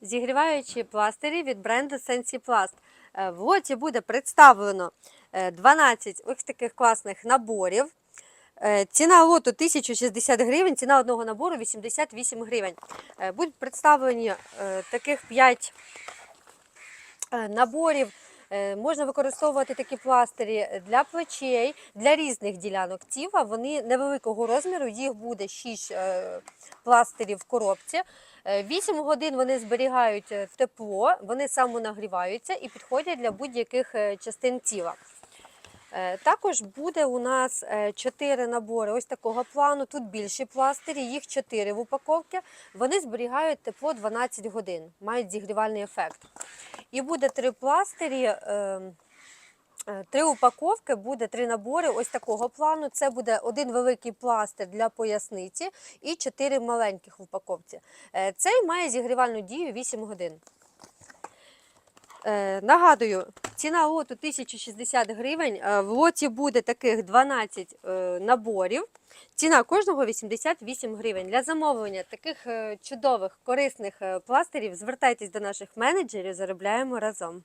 зігріваючі пластирі від бренду Sensiplast. Е, В лоті буде представлено е, 12 ось таких класних наборів. Е, Ціна лоту 1060 гривень, ціна одного набору 88 гривень. Е, Будуть представлені е, таких 5 е, наборів. Е, Можна використовувати такі пластирі для плечей, для різних ділянок тіла. Вони невеликого розміру, їх буде 6 е, пластирів в коробці. 8 годин вони зберігають е, тепло, вони самонагріваються і підходять для будь-яких е, частин тіла. Е, Також буде у нас 4 набори ось такого плану. Тут більші пластирі, їх 4 в упаковці. Вони зберігають тепло 12 годин, мають зігрівальний ефект. І буде три пластирі. е, е, Три упаковки буде три набори ось такого плану. Це буде один великий пластир для поясниці і чотири маленьких упаковці. Е, Цей має зігрівальну дію 8 годин. Е, Нагадую, ціна лоту 1060 гривень. Е, В лоті буде таких 12 е, наборів. Ціна кожного 88 гривень. Для замовлення таких е, чудових, корисних пластирів звертайтесь до наших менеджерів, заробляємо разом.